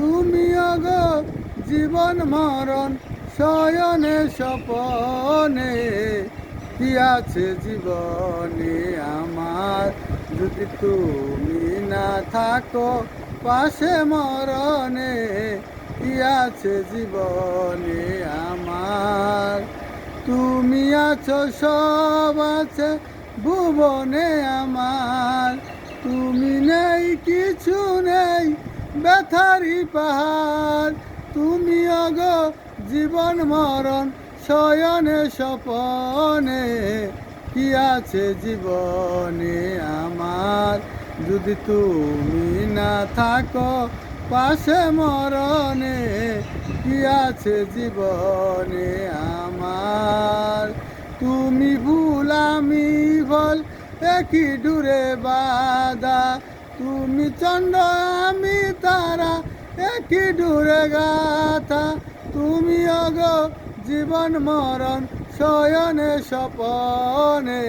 তুমি অগ জীবন মরণ, শয়নে স্বপনে। কি আছে জীবনে আমার? যদি তুমি না থাকো পাশে মরণে, কি আছে জীবনে আমার? তুমি আছো, সব আছে ভুবনে আমার। তুমি নেই, কিছু নেই ব্যথারি পাহাড়। তুমি অগ জীবন মরণ, শয়নে স্বপনে। কি আছে জীবনে আমার? যদি তুমি না থাকো পাশে মরণে, কি আছে জীবনে আমার? তুমি ভুল, আমি বল একই দূরে বাদা তুমি চন্ড আমি তারা একই দূরে গাথা তুমি অগ জীবন মরণ, শয়নে স্বপনে।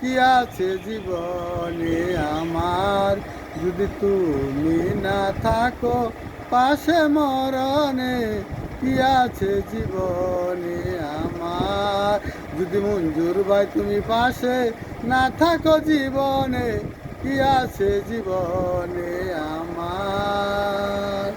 কি আছে জীবনে আমার? যদি তুমি না থাকো পাশে মরণে, কি আছে জীবনে আমার? যদি মঞ্জুর ভাই তুমি পাশে না থাকো জীবনে কি আছে জীবনে আমার?